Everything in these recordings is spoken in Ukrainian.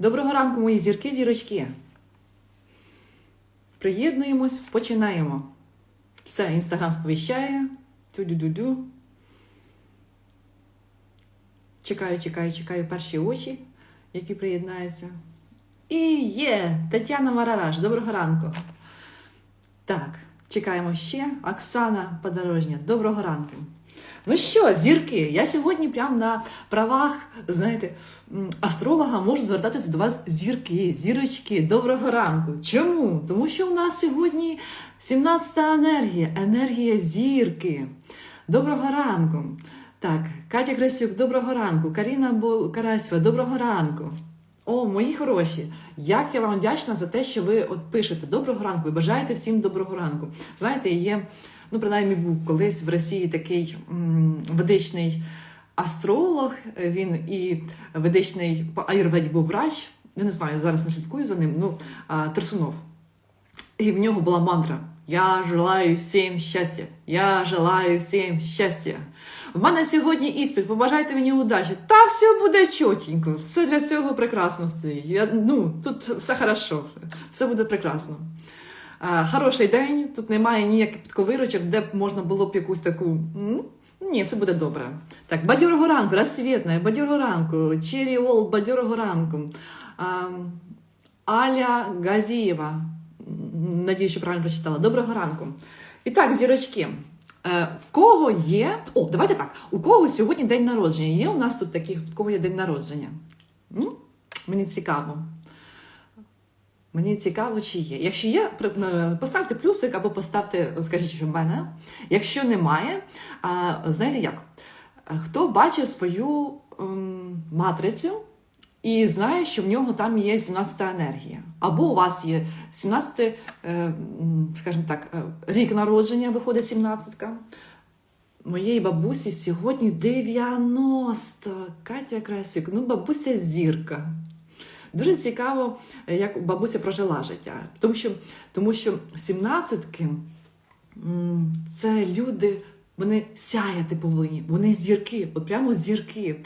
Доброго ранку, мої зірки, зірочки. Приєднуємось, починаємо. Все, інстаграм сповіщає. Ту-ду-ду-ду. Чекаю, чекаю, чекаю перші очі, які приєднаються. І є Тетяна Марараш. Доброго ранку. Так, чекаємо ще. Оксана Подорожня. Доброго ранку. Ну що, зірки, я сьогодні прямо на правах, знаєте, астролога можу звертатися до вас зірки, зірочки, доброго ранку. Чому? Тому що у нас сьогодні 17-та енергія, енергія зірки. Доброго ранку. Так, Катя Красюк, доброго ранку. Каріна Карасєва, доброго ранку. О, мої хороші, як я вам вдячна за те, що ви от пишете доброго ранку і бажаєте всім доброго ранку. Знаєте, є, ну принаймні був колись в Росії такий м, ведичний астролог, він і ведичний по аюрведі був врач. Я не знаю, зараз не слідкую за ним. Ну, Терсунов. І в нього була мантра: Я желаю всім щастя. Я желаю всім щастя. В мене сьогодні іспит, побажайте мені удачі. Та все буде чотенько, все для цього прекрасно стоїть. Я, ну, тут все хорошо, все буде прекрасно. А, хороший день, тут немає ніяких підковирочок, де б можна було б якусь таку. Ні, все буде добре. Так, бадьорого ранку, розцвітне, бадьорого ранку, Черрі Ол, бадьорого ранку. А, Аля Газієва. Надію, що правильно прочитала. Доброго ранку. І так, зірочки. Е, в кого є. О, давайте так. У кого сьогодні день народження? Є у нас тут таких, у кого є день народження? М? Мені цікаво. Мені цікаво, чи є. Якщо є, е, поставте плюсик або поставте, скажіть, що в мене. Якщо немає, знаєте як? Е, Хто бачив свою ем, матрицю і знає, що в нього там є 17-та енергія. Або у вас є 17, е, скажімо так, е, рік народження, виходить 17-ка. Моєї бабусі сьогодні 90. Катя Красюк, ну бабуся зірка. Дуже цікаво, як бабуся прожила життя. Тому що, тому що 17-ки це люди, вони сяяти повинні, вони зірки, от прямо зірки.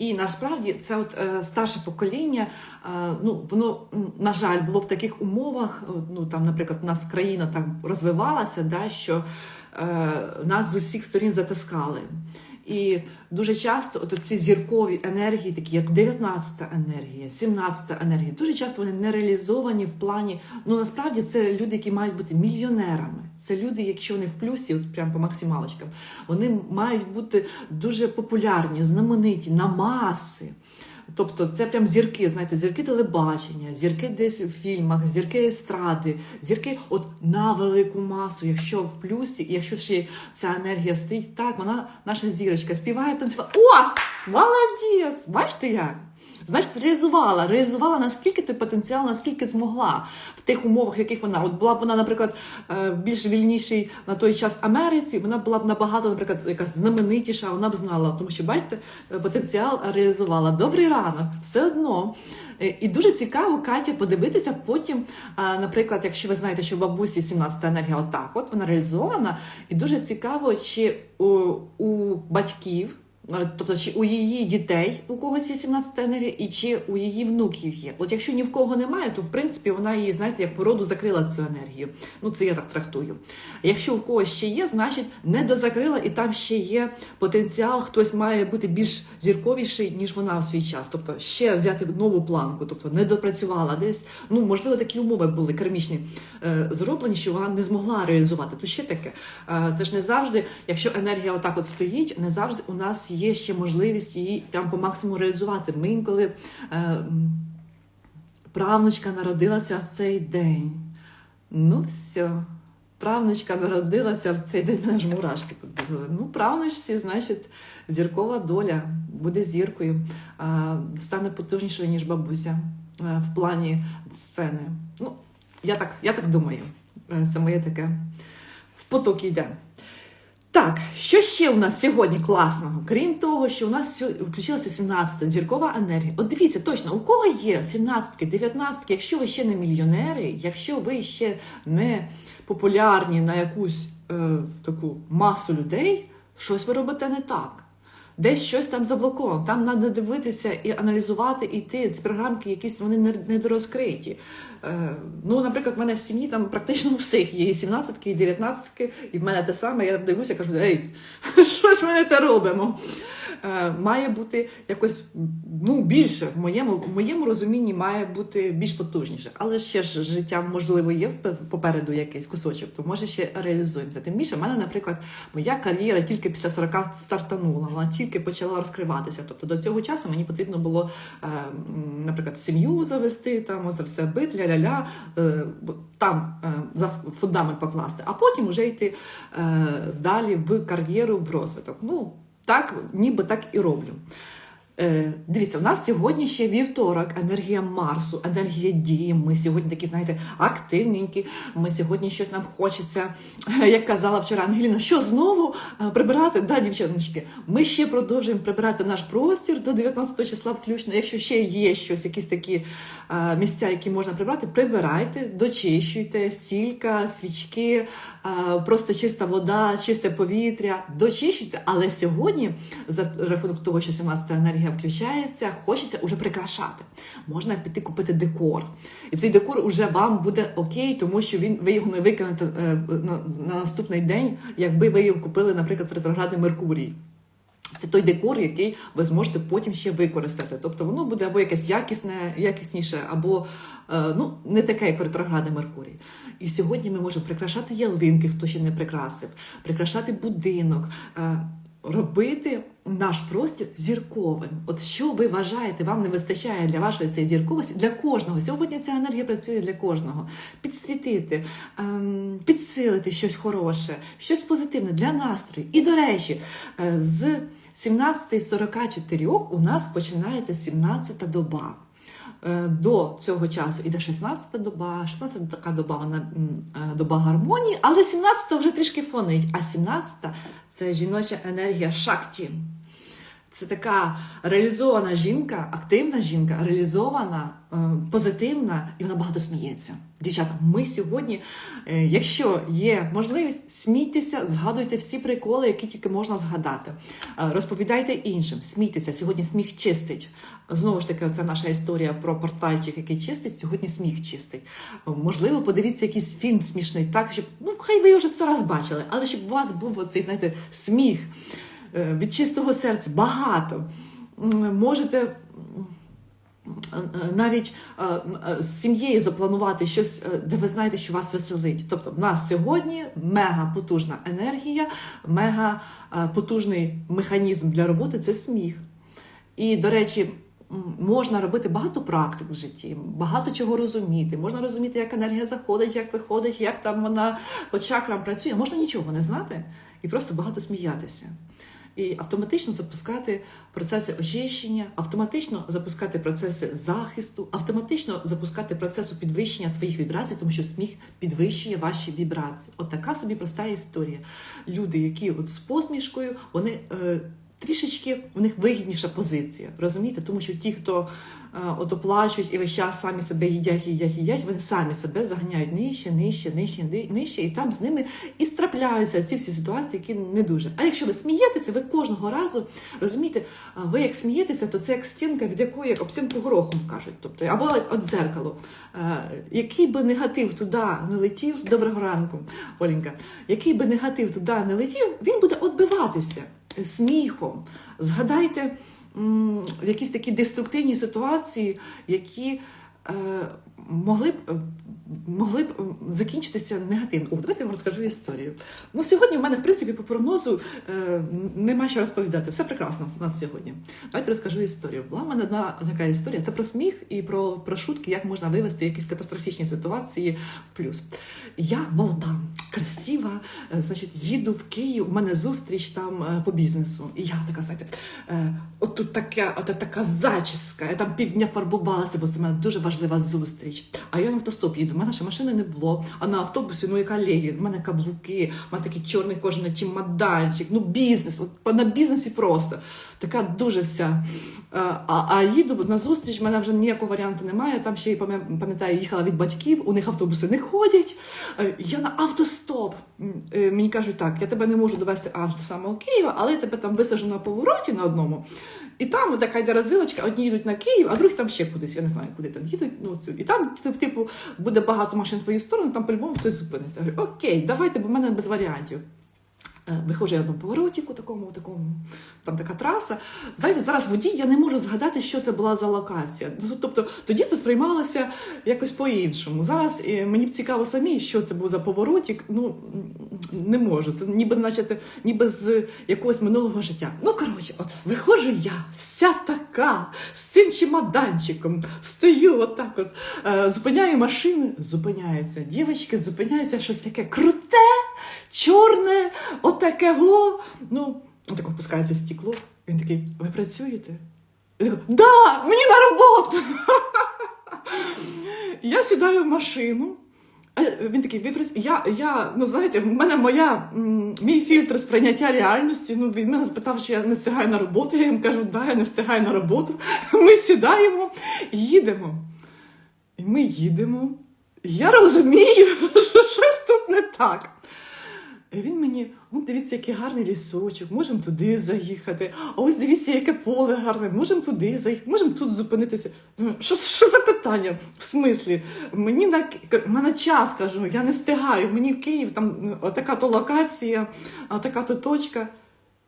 І насправді це от е, старше покоління, е, ну воно на жаль було в таких умовах. е, Ну там, наприклад, у нас країна так розвивалася, да, що е, нас з усіх сторін затискали. І дуже часто от ці зіркові енергії, такі як 19-та енергія, 17-та енергія, дуже часто вони не реалізовані в плані. Ну насправді це люди, які мають бути мільйонерами. Це люди, якщо вони в плюсі, от прямо по максималочкам, вони мають бути дуже популярні, знамениті на маси. Тобто це прям зірки, знаєте, зірки телебачення, зірки десь в фільмах, зірки естради, зірки от на велику масу, якщо в плюсі, якщо ще ця енергія стоїть, так, вона наша зірочка співає, танцює. О, Молодець! Бачите як? Значить, реалізувала, реалізувала наскільки ти потенціал, наскільки змогла в тих умовах, в яких вона. От була б вона, наприклад, е, більш вільнішій на той час Америці, вона була б набагато, наприклад, якась знаменитіша, вона б знала, тому що бачите, е, потенціал реалізувала. Добрий ранок, все одно. Е, І дуже цікаво, Катя, подивитися потім, наприклад, якщо ви знаєте, що в бабусі 17 енергія отак, от вона реалізована, і дуже цікаво, чи у, у батьків. Е, Тобто, чи у її дітей у когось є 17 енергія, і чи у її внуків є. От якщо ні в кого немає, то в принципі вона її, знаєте, як породу закрила цю енергію. Ну це я так трактую. Якщо в когось ще є, значить не дозакрила, і там ще є потенціал, хтось має бути більш зірковіший, ніж вона в свій час. Тобто ще взяти нову планку, тобто не допрацювала десь. Ну можливо, такі умови були кармічні е, зроблені, що вона не змогла реалізувати. То ще таке. Е, це ж не завжди, якщо енергія отак от стоїть, не завжди у нас є ще можливість її прям по максимуму реалізувати. Ми інколи е, правнучка народилася в цей день. Ну все. Правнучка народилася в цей день, мене ж мурашки побігли. Ну, правнучці, значить, зіркова доля буде зіркою, стане потужнішою, ніж бабуся е, в плані сцени. Ну, я так, я так думаю. Е, Це моє таке в поток йде. Так, що ще у нас сьогодні класного? Крім того, що у нас включилася 17-та зіркова енергія. От дивіться, точно, у кого є 17-ки, 19-ки, якщо ви ще не мільйонери, якщо ви ще не популярні на якусь е, таку масу людей, щось ви робите не так. Десь щось там заблоковано. Там треба дивитися і аналізувати, і йти. Програмки якісь вони не- недорозкриті. Е, ну, наприклад, в мене в сім'ї там практично у всіх є і 17-ки, і 19-ки, і в мене те саме. Я дивлюся, кажу, ей, щось ми не те робимо. Е, має бути якось ну, більше в моєму, в моєму розумінні має бути більш потужніше. Але ще ж життя, можливо, є попереду якийсь кусочок, то може ще реалізуємося. Тим більше, в мене, наприклад, моя кар'єра тільки після 40 стартанула, вона тільки почала розкриватися. Тобто до цього часу мені потрібно було, е, наприклад, сім'ю завести, там за все бит, ля-ля-ля, е, там за фундамент покласти, а потім вже йти далі в кар'єру, в розвиток. Ну, так, ніби так і роблю. Е, дивіться, у нас сьогодні ще вівторок, енергія Марсу, енергія дії. Ми сьогодні такі, знаєте, активненькі. Ми сьогодні щось нам хочеться, як казала вчора Ангеліна, що знову е, прибирати? Да, дівчаточки, ми ще продовжуємо прибирати наш простір до 19 числа включно. Якщо ще є щось, якісь такі е, місця, які можна прибрати, прибирайте, дочищуйте, сілька, свічки, просто чиста вода, чисте повітря, дочищуйте. Але сьогодні, за рахунок того, що 17 енергія включається, хочеться уже прикрашати. Можна піти купити декор. І цей декор уже вам буде окей, тому що він ви його не викинете е, на, на наступний день, якби ви його купили, наприклад, в ретроградний Меркурій. Це той декор, який ви зможете потім ще використати. Тобто воно буде або якесь якісне, якісніше, або е, ну, не таке, як ретроградний Меркурій. І сьогодні ми можемо прикрашати ялинки, хто ще не прикрасив, прикрашати будинок. Робити наш простір зірковим. От що ви вважаєте, вам не вистачає для вашої цієї зірковості, для кожного. Сьогодні ця енергія працює для кожного. Підсвітити, ем, підсилити щось хороше, щось позитивне для настрою. І, до речі, е, з 17.44 у нас починається 17-та доба. Е, До цього часу іде 16-та доба, 16-та така доба, вона е, доба гармонії, але 17-та вже трішки фонить, а 17-та це жіноча енергія шакті. Це така реалізована жінка, активна жінка, реалізована, е, позитивна, і вона багато сміється. Дівчата, ми сьогодні, е, якщо є можливість, смійтеся, згадуйте всі приколи, які тільки можна згадати. Е, Розповідайте іншим, смійтеся. Сьогодні сміх чистить. Знову ж таки, це наша історія про портальчик, який чистить. Сьогодні сміх чистить. Можливо, подивіться якийсь фільм смішний, так щоб ну хай ви вже сто раз бачили, але щоб у вас був оцей, знаєте, сміх від чистого серця, багато. Можете е, е, навіть е, е, з сім'єю запланувати щось, е, де ви знаєте, що вас веселить. Тобто, в нас сьогодні мега потужна енергія, мега е, потужний механізм для роботи це сміх. І, до речі, можна робити багато практик в житті, багато чого розуміти. Можна розуміти, як енергія заходить, як виходить, як там вона по чакрам працює. Можна нічого не знати і просто багато сміятися. І автоматично запускати процеси очищення, автоматично запускати процеси захисту, автоматично запускати процесу підвищення своїх вібрацій, тому що сміх підвищує ваші вібрації. От така собі проста історія. Люди, які от з посмішкою, вони е, трішечки в них вигідніша позиція. Розумієте? Тому що ті, хто е, от оплачують і весь час самі себе їдять, їдять, їдять, вони самі себе заганяють нижче, нижче, нижче, нижче, і там з ними і страпляються ці всі ситуації, які не дуже. А якщо ви смієтеся, ви кожного разу розумієте, ви як смієтеся, то це як стінка, від якої як об стінку горохом кажуть, тобто або от дзеркало. Е, Який би негатив туди не летів, доброго ранку, Оленька, який би негатив туди не летів, він буде відбиватися сміхом. Згадайте в якісь такі деструктивні ситуації, які е, могли б. е, Могли б закінчитися негативно. О, давайте я вам розкажу історію. Ну, сьогодні в мене, в принципі, по прогнозу е, нема що розповідати. Все прекрасно у нас сьогодні. Давайте розкажу історію. Була в мене одна така історія. Це про сміх і про, про шутки, як можна вивести якісь катастрофічні ситуації в плюс. Я молода, красива, е, значить, їду в Київ, у мене зустріч там е, по бізнесу. І я така, знаєте, е, от така, от така зачіска, я там півдня фарбувалася, бо це мене дуже важлива зустріч. Назустріч. А я на автостоп їду. У мене ще машини не було. А на автобусі, мої колеги, в мене каблуки, в мене такий чорний кожаний чемоданчик, ну бізнес. От на бізнесі просто. Така дуже вся. Е, А, а їду на зустріч, в мене вже ніякого варіанту немає. Там ще й пам'я- пам'ятаю, їхала від батьків, у них автобуси не ходять. Е, Я на автостоп. Е, Мені кажуть, так, я тебе не можу довести аж до самого Києва, але я тебе там висажу на повороті на одному. І там така йде розвилочка, одні йдуть на Київ, а другі там ще кудись. Я не знаю, куди там їдуть. Ну. І там, типу, буде багато машин в твою сторону, там по-любому хтось зупиниться. Я говорю, окей, давайте, бо в мене без варіантів. Е, Виходжу я на поворотіку такому, такому, там така траса. Знаєте, зараз водій я не можу згадати, що це була за локація. Ну, Тобто тоді це сприймалося якось по-іншому. Зараз е, мені б цікаво самі, що це був за поворотік. Ну не можу. Це ніби, наче, ніби з якогось минулого життя. Ну коротше, от виходжу я, вся така, з цим чемоданчиком, стою отак, от е, зупиняю машини, зупиняються. Дівчатки зупиняються, щось таке круте, чорне, отаке го. Ну, отак опускається стекло. Він такий, ви працюєте? Я да, мені на роботу. Я сідаю в машину. Він такий, ви я, я, ну знаєте, в мене моя, мій фільтр сприйняття реальності. Ну, він мене спитав, чи я не встигаю на роботу. Я йому кажу, да, я не встигаю на роботу. Ми сідаємо їдемо. І ми їдемо. Я розумію, що щось тут не так. Він мені, «О, дивіться, який гарний лісочок, можемо туди заїхати. А ось дивіться, яке поле гарне, можемо туди заїхати, можемо тут зупинитися. Що, що за питання? В смислі? Мені на мене час кажу, я не встигаю. Мені в Київ там отака то локація, така то точка.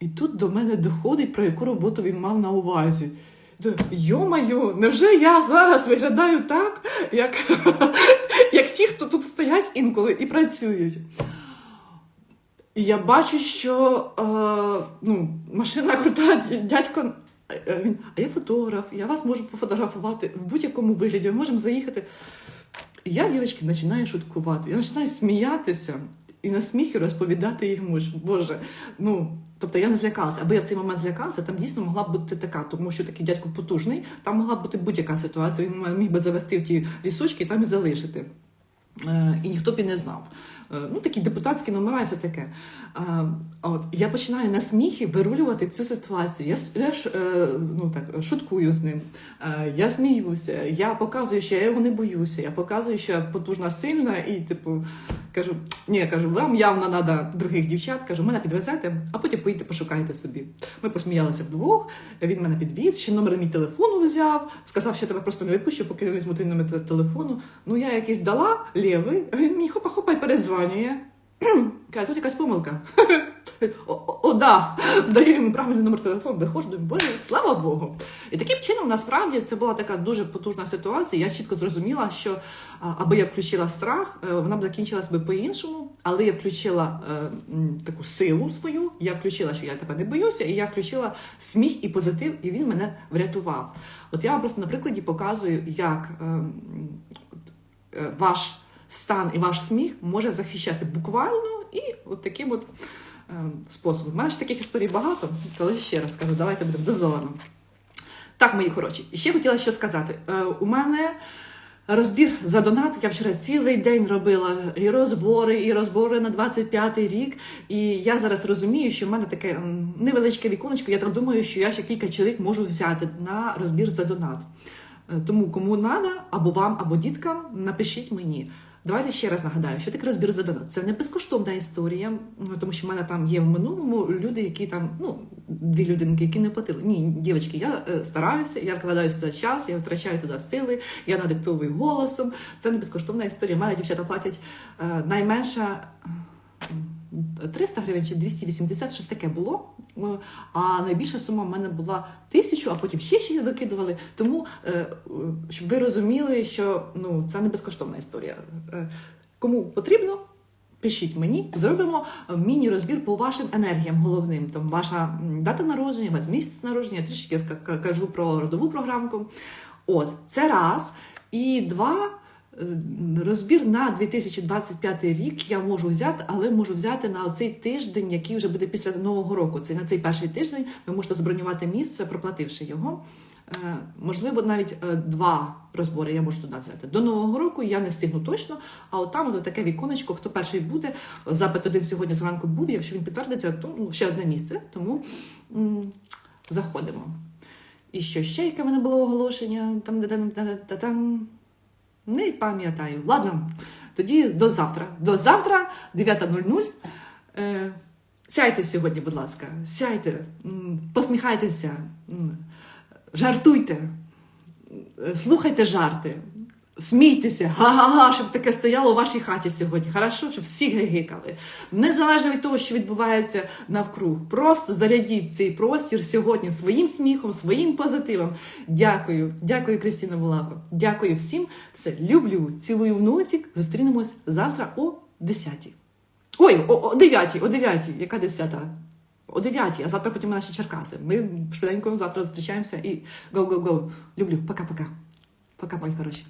І тут до мене доходить, про яку роботу він мав на увазі. Йо-моє, невже я зараз виглядаю так, як, як ті, хто тут стоять інколи і працюють? Я бачу, що е, ну, машина крута, дядько. е, Він, а я фотограф, я вас можу пофотографувати в будь-якому вигляді, ми можемо заїхати. Я, дівчатки, починаю шуткувати. Я починаю сміятися і на сміхи розповідати йому, що, Боже, ну. Тобто я не злякалася, аби я в цей момент злякалася, там дійсно могла б бути така, тому що такий дядько потужний, там могла б бути будь-яка ситуація. Він міг би завести в ті лісочки і там і залишити. Е, і ніхто б і не знав. Е, Ну, такі депутатські номера і все таке. Е, От, я починаю на сміхи вирулювати цю ситуацію. Я, я ж, ну, так, шуткую з ним, я сміюся, я показую, що я його не боюся, я показую, що я потужна, сильна, і, типу, кажу, ні, кажу, вам явно треба других дівчат, кажу, мене підвезете, а потім поїдете пошукайте собі. Ми посміялися вдвох, він мене підвіз, ще номер мій телефону взяв, сказав, що я тебе просто не випущу, поки не візьму той номер телефону. Ну, я якийсь дала лівий, він мені хопа-хопа і перезванює. Каже, тут якась помилка. О, да. Даю йому правильний номер телефону, виходжу, думаю, боже, слава Богу. І таким чином, насправді, це була така дуже потужна ситуація. Я чітко зрозуміла, що аби я включила страх, е, вона б закінчилась би по-іншому, але я включила е, таку силу свою, я включила, що я тебе не боюся, і я включила сміх і позитив, і він мене врятував. От я вам просто на прикладі показую, як е, е, ваш стан і ваш сміх може захищати буквально і от таким от е. У мене ж таких історій багато, коли ще раз кажу, давайте будемо дозовано. Так, мої хороші, і ще хотіла що сказати. Е, у мене розбір за донат. Я вчора цілий день робила і розбори, і розбори на 25-й рік. І я зараз розумію, що в мене таке невеличке віконечко. Я так думаю, що я ще кілька чоловік можу взяти на розбір за донат. Е, Тому кому треба, або вам, або діткам, напишіть мені. Давайте ще раз нагадаю, що таке розбір за. Це не безкоштовна історія, ну, тому що в мене там є в минулому люди, які там, ну, дві людинки, які не платили. Ні, дівчатки, я е, стараюся, я вкладаю сюди час, я втрачаю туди сили, я надиктовую голосом. Це не безкоштовна історія. У мене дівчата платять е, найменше. 300 гривень чи 280, щось таке було. Е, А найбільша сума в мене була тисячу, а потім ще ще закидували. Тому, е, щоб ви розуміли, що ну, це не безкоштовна історія. Е, Кому потрібно, пишіть мені, зробимо міні-розбір по вашим енергіям головним. Там ваша дата народження, ваш місяць народження, трішки я кажу про родову програмку. От, це раз. І два. Е, Розбір на 2025 рік я можу взяти, але можу взяти на оцей тиждень, який вже буде після нового року. Це на цей перший тиждень ви можете забронювати місце, проплативши його. Е, Можливо, навіть е, два про збори я можу туди взяти. До Нового року я не встигну точно, а от там от таке віконечко, хто перший буде. Запит один сьогодні зранку був. Якщо він підтвердиться, то ну, ще одне місце. Тому м, заходимо. І що ще, яке в мене було оголошення? Там, там, там. Не пам'ятаю. Ладно, тоді до завтра. До завтра, 9.00. Е, сяйте сьогодні, будь ласка. Сяйте, посміхайтеся, жартуйте, е, слухайте жарти, смійтеся, га-га-га, щоб таке стояло у вашій хаті сьогодні. Хорошо, щоб всі гигикали. Незалежно від того, що відбувається навкруг. Просто зарядіть цей простір сьогодні своїм сміхом, своїм позитивом. Дякую, дякую, Кристина Булако. Дякую всім. Все люблю, цілую в носик. Зустрінемось завтра о 10. Ой, о, о 9, о 9. Яка 10-та? О 9, а завтра потім наші Черкаси. Ми швиденько завтра зустрічаємося і go-go-go. Люблю. Пока-пока. Пока, мої хороші.